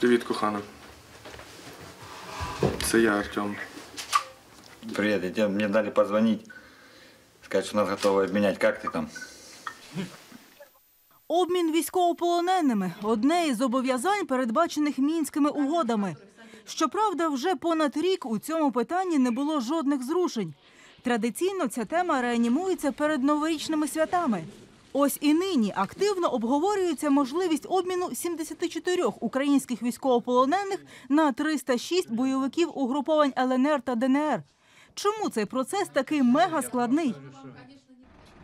Привіт, кохана. Це я, Артем. Привет, я тебе, мне дали позвонить, сказать, что нас готовы обменять. Как ты там? Обмін військовополоненими одне із зобов'язань, передбачених мінськими угодами. Щоправда, вже понад рік у цьому питанні не було жодних зрушень. Традиційно ця тема реанімується перед новорічними святами. Ось і нині активно обговорюється можливість обміну 74 українських військовополонених на 306 бойовиків угруповань ЛНР та ДНР. Чому цей процес такий мега складний?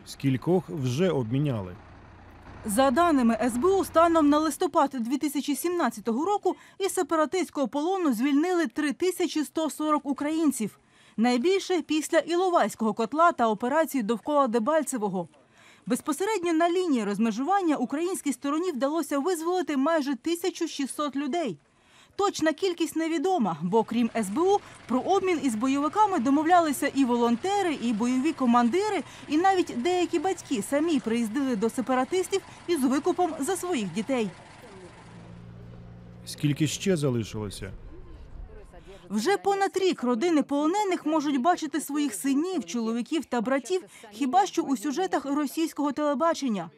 Скількох вже обміняли. За даними СБУ, станом на листопад 2017 року із сепаратистського полону звільнили 3140 українців. Найбільше після Іловайського котла та операції довкола Дебальцевого. Безпосередньо на лінії розмежування українській стороні вдалося визволити майже 1600 людей. Точна кількість невідома, бо крім СБУ, про обмін із бойовиками домовлялися і волонтери, і бойові командири, і навіть деякі батьки самі приїздили до сепаратистів із викупом за своїх дітей. Скільки ще залишилося? Вже понад рік родини полонених можуть бачити своїх синів, чоловіків та братів хіба що у сюжетах російського телебачення.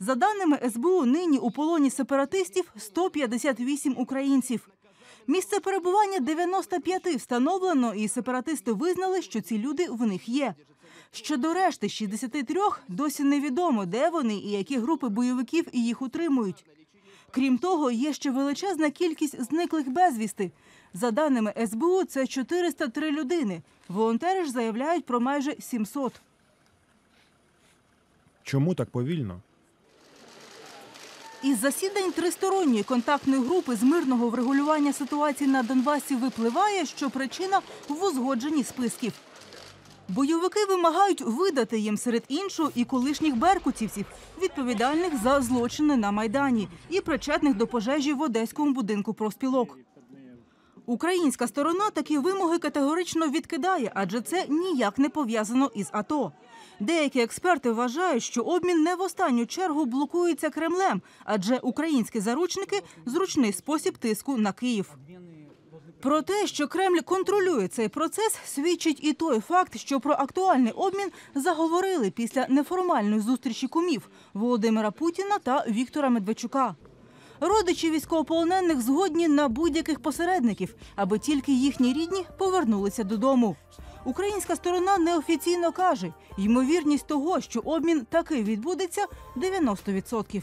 За даними СБУ, нині у полоні сепаратистів 158 українців. Місце перебування 95 встановлено, і сепаратисти визнали, що ці люди в них є. Щодо решти 63 досі невідомо, де вони і які групи бойовиків їх утримують. Крім того, є ще величезна кількість зниклих безвісти. За даними СБУ, це 403 людини. Волонтери ж заявляють про майже 700. Чому так повільно? Із засідань тристоронньої контактної групи з мирного врегулювання ситуації на Донбасі випливає, що причина в узгодженні списків. Бойовики вимагають видати їм серед іншого і колишніх беркутівців, відповідальних за злочини на майдані і причетних до пожежі в одеському будинку профспілок. Українська сторона такі вимоги категорично відкидає, адже це ніяк не пов'язано із АТО. Деякі експерти вважають, що обмін не в останню чергу блокується Кремлем, адже українські заручники зручний спосіб тиску на Київ. Про те, що Кремль контролює цей процес, свідчить і той факт, що про актуальний обмін заговорили після неформальної зустрічі кумів Володимира Путіна та Віктора Медведчука. Родичі військовополонених згодні на будь-яких посередників, аби тільки їхні рідні повернулися додому. Українська сторона неофіційно каже, ймовірність того, що обмін таки відбудеться 90%.